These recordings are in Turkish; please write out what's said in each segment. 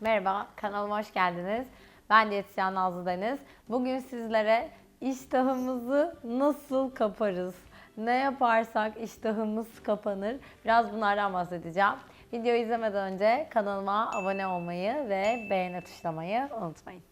Merhaba, kanalıma hoş geldiniz. Ben diyetisyen Nazlı Deniz. Bugün sizlere iştahımızı nasıl kaparız? Ne yaparsak iştahımız kapanır? Biraz bunlardan bahsedeceğim. Videoyu izlemeden önce kanalıma abone olmayı ve beğeni tuşlamayı unutmayın.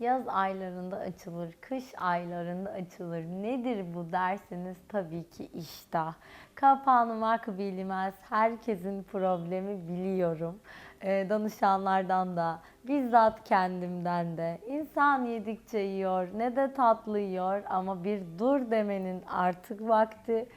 Yaz aylarında açılır, kış aylarında açılır. Nedir bu derseniz tabii ki iştah. Kapanmak bilmez. Herkesin problemi biliyorum. Ee, danışanlardan da, bizzat kendimden de. İnsan yedikçe yiyor, ne de tatlı yiyor ama bir dur demenin artık vakti.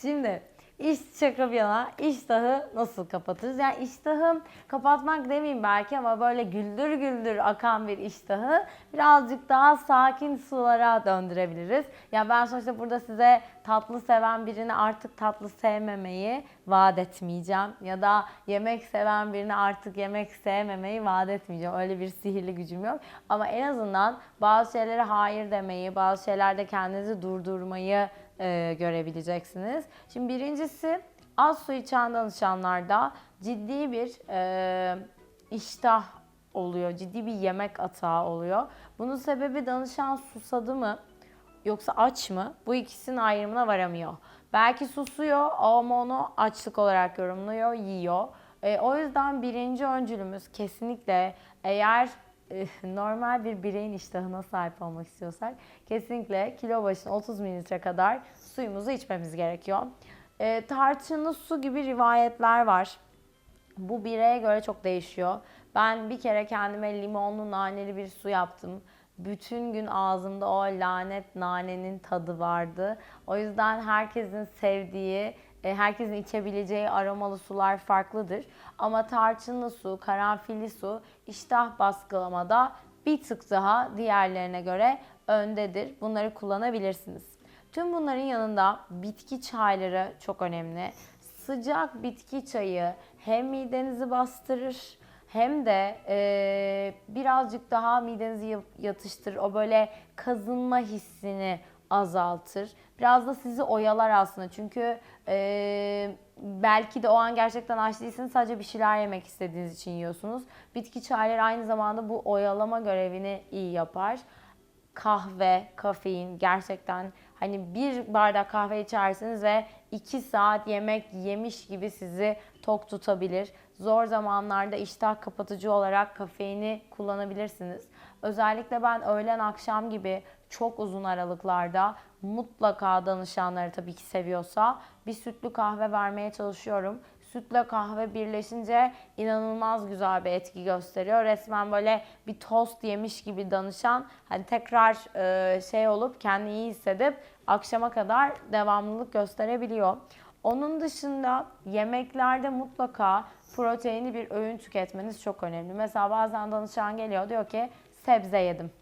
Şimdi İş şaka bir yana iştahı nasıl kapatırız? Yani iştahı kapatmak demeyeyim belki ama böyle güldür güldür akan bir iştahı birazcık daha sakin sulara döndürebiliriz. Ya ben sonuçta burada size tatlı seven birini artık tatlı sevmemeyi vaat etmeyeceğim. Ya da yemek seven birini artık yemek sevmemeyi vaat etmeyeceğim. Öyle bir sihirli gücüm yok. Ama en azından bazı şeylere hayır demeyi, bazı şeylerde kendinizi durdurmayı e, görebileceksiniz. Şimdi birincisi az su içen danışanlarda ciddi bir e, iştah oluyor. Ciddi bir yemek atağı oluyor. Bunun sebebi danışan susadı mı yoksa aç mı? Bu ikisinin ayrımına varamıyor. Belki susuyor ama onu açlık olarak yorumluyor, yiyor. E, o yüzden birinci öncülümüz kesinlikle eğer normal bir bireyin iştahına sahip olmak istiyorsak kesinlikle kilo başına 30 mililitre kadar suyumuzu içmemiz gerekiyor. E, tarçınlı su gibi rivayetler var. Bu bireye göre çok değişiyor. Ben bir kere kendime limonlu naneli bir su yaptım. Bütün gün ağzımda o lanet nanenin tadı vardı. O yüzden herkesin sevdiği, herkesin içebileceği aromalı sular farklıdır. Ama tarçınlı su, karanfilli su iştah baskılamada bir tık daha diğerlerine göre öndedir. Bunları kullanabilirsiniz. Tüm bunların yanında bitki çayları çok önemli. Sıcak bitki çayı hem midenizi bastırır hem de e, birazcık daha midenizi yatıştırır. O böyle kazınma hissini azaltır. Biraz da sizi oyalar aslında. Çünkü e, belki de o an gerçekten aç değilsiniz. Sadece bir şeyler yemek istediğiniz için yiyorsunuz. Bitki çayları aynı zamanda bu oyalama görevini iyi yapar. Kahve, kafein gerçekten hani bir bardak kahve içersiniz ve iki saat yemek yemiş gibi sizi tok tutabilir. Zor zamanlarda iştah kapatıcı olarak kafeini kullanabilirsiniz. Özellikle ben öğlen akşam gibi çok uzun aralıklarda mutlaka danışanları tabii ki seviyorsa bir sütlü kahve vermeye çalışıyorum. Sütle kahve birleşince inanılmaz güzel bir etki gösteriyor. Resmen böyle bir tost yemiş gibi danışan hani tekrar e, şey olup kendini iyi hissedip akşama kadar devamlılık gösterebiliyor. Onun dışında yemeklerde mutlaka proteinli bir öğün tüketmeniz çok önemli. Mesela bazen danışan geliyor diyor ki sebze yedim.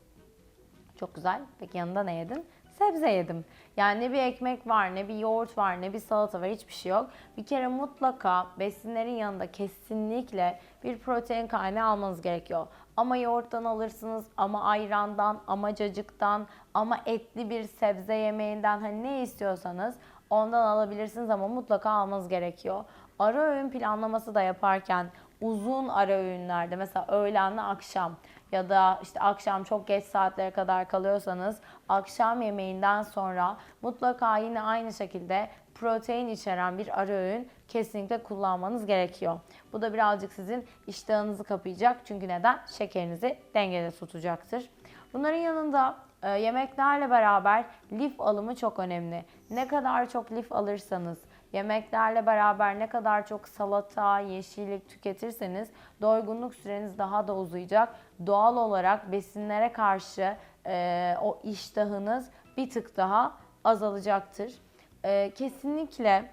Çok güzel. Peki yanında ne yedin? Sebze yedim. Yani ne bir ekmek var, ne bir yoğurt var, ne bir salata var, hiçbir şey yok. Bir kere mutlaka besinlerin yanında kesinlikle bir protein kaynağı almanız gerekiyor. Ama yoğurttan alırsınız, ama ayrandan, ama cacıktan, ama etli bir sebze yemeğinden hani ne istiyorsanız ondan alabilirsiniz ama mutlaka almanız gerekiyor. Ara öğün planlaması da yaparken uzun ara öğünlerde mesela öğlenle akşam ya da işte akşam çok geç saatlere kadar kalıyorsanız akşam yemeğinden sonra mutlaka yine aynı şekilde protein içeren bir ara öğün kesinlikle kullanmanız gerekiyor. Bu da birazcık sizin iştahınızı kapayacak. Çünkü neden? Şekerinizi dengede tutacaktır. Bunların yanında e, yemeklerle beraber lif alımı çok önemli. Ne kadar çok lif alırsanız, Yemeklerle beraber ne kadar çok salata, yeşillik tüketirseniz doygunluk süreniz daha da uzayacak. Doğal olarak besinlere karşı e, o iştahınız bir tık daha azalacaktır. E, kesinlikle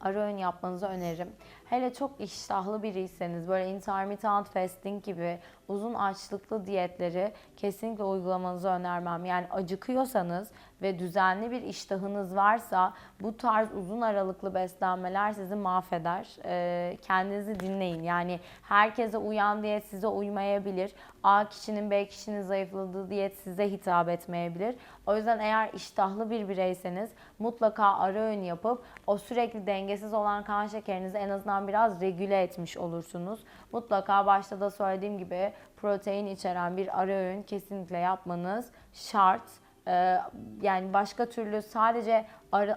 ara öğün yapmanızı öneririm. Hele çok iştahlı biriyseniz böyle intermittent fasting gibi uzun açlıklı diyetleri kesinlikle uygulamanızı önermem. Yani acıkıyorsanız ve düzenli bir iştahınız varsa bu tarz uzun aralıklı beslenmeler sizi mahveder. Ee, kendinizi dinleyin. Yani herkese uyan diyet size uymayabilir. A kişinin B kişinin zayıfladığı diyet size hitap etmeyebilir. O yüzden eğer iştahlı bir bireyseniz mutlaka ara öğün yapıp o sürekli dengesiz olan kan şekerinizi en azından biraz regüle etmiş olursunuz. Mutlaka başta da söylediğim gibi protein içeren bir ara öğün kesinlikle yapmanız şart. Ee, yani başka türlü sadece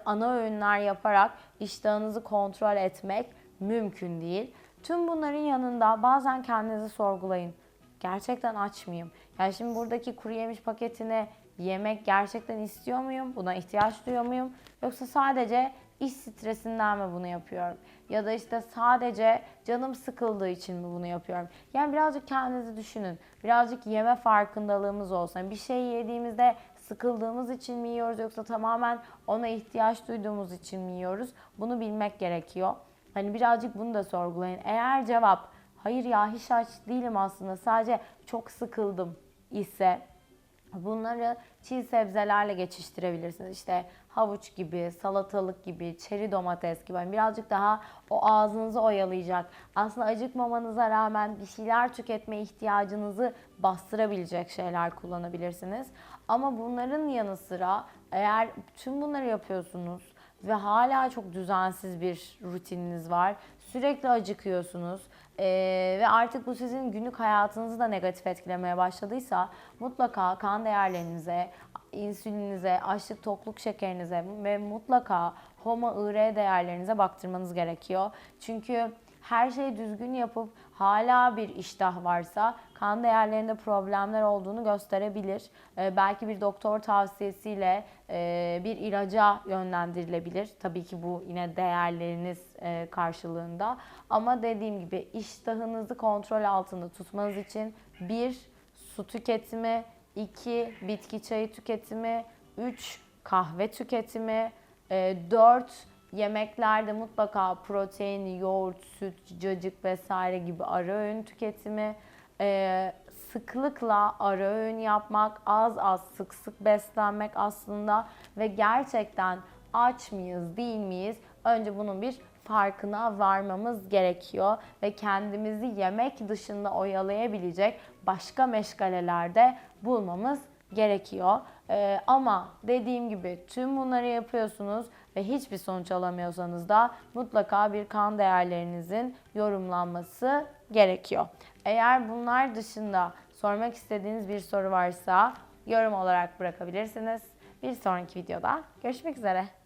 ana öğünler yaparak iştahınızı kontrol etmek mümkün değil. Tüm bunların yanında bazen kendinizi sorgulayın. Gerçekten aç mıyım? Yani şimdi buradaki kuru yemiş paketini yemek gerçekten istiyor muyum? Buna ihtiyaç duyuyor muyum? Yoksa sadece iş stresinden mi bunu yapıyorum? Ya da işte sadece canım sıkıldığı için mi bunu yapıyorum? Yani birazcık kendinizi düşünün. Birazcık yeme farkındalığımız olsun. Bir şey yediğimizde sıkıldığımız için mi yiyoruz yoksa tamamen ona ihtiyaç duyduğumuz için mi yiyoruz? Bunu bilmek gerekiyor. Hani birazcık bunu da sorgulayın. Eğer cevap hayır ya hiç aç değilim aslında sadece çok sıkıldım ise Bunları çiğ sebzelerle geçiştirebilirsiniz. İşte havuç gibi, salatalık gibi, çeri domates gibi. Yani birazcık daha o ağzınızı oyalayacak. Aslında acıkmamanıza rağmen bir şeyler tüketme ihtiyacınızı bastırabilecek şeyler kullanabilirsiniz. Ama bunların yanı sıra eğer tüm bunları yapıyorsunuz ve hala çok düzensiz bir rutininiz var. Sürekli acıkıyorsunuz ee, ve artık bu sizin günlük hayatınızı da negatif etkilemeye başladıysa mutlaka kan değerlerinize, insülinize, açlık tokluk şekerinize ve mutlaka HOMA-IR değerlerinize baktırmanız gerekiyor. Çünkü her şeyi düzgün yapıp hala bir iştah varsa kan değerlerinde problemler olduğunu gösterebilir. Ee, belki bir doktor tavsiyesiyle e, bir ilaca yönlendirilebilir. Tabii ki bu yine değerleriniz e, karşılığında. Ama dediğim gibi iştahınızı kontrol altında tutmanız için bir su tüketimi, iki bitki çayı tüketimi, üç kahve tüketimi, e, dört Yemeklerde mutlaka protein, yoğurt, süt, cacık vesaire gibi ara öğün tüketimi, ee, sıklıkla ara öğün yapmak, az az sık sık beslenmek aslında ve gerçekten aç mıyız, değil miyiz? Önce bunun bir farkına varmamız gerekiyor ve kendimizi yemek dışında oyalayabilecek başka meşgalelerde bulmamız gerekiyor. Ee, ama dediğim gibi tüm bunları yapıyorsunuz ve hiçbir sonuç alamıyorsanız da mutlaka bir kan değerlerinizin yorumlanması gerekiyor. Eğer bunlar dışında sormak istediğiniz bir soru varsa yorum olarak bırakabilirsiniz. Bir sonraki videoda görüşmek üzere.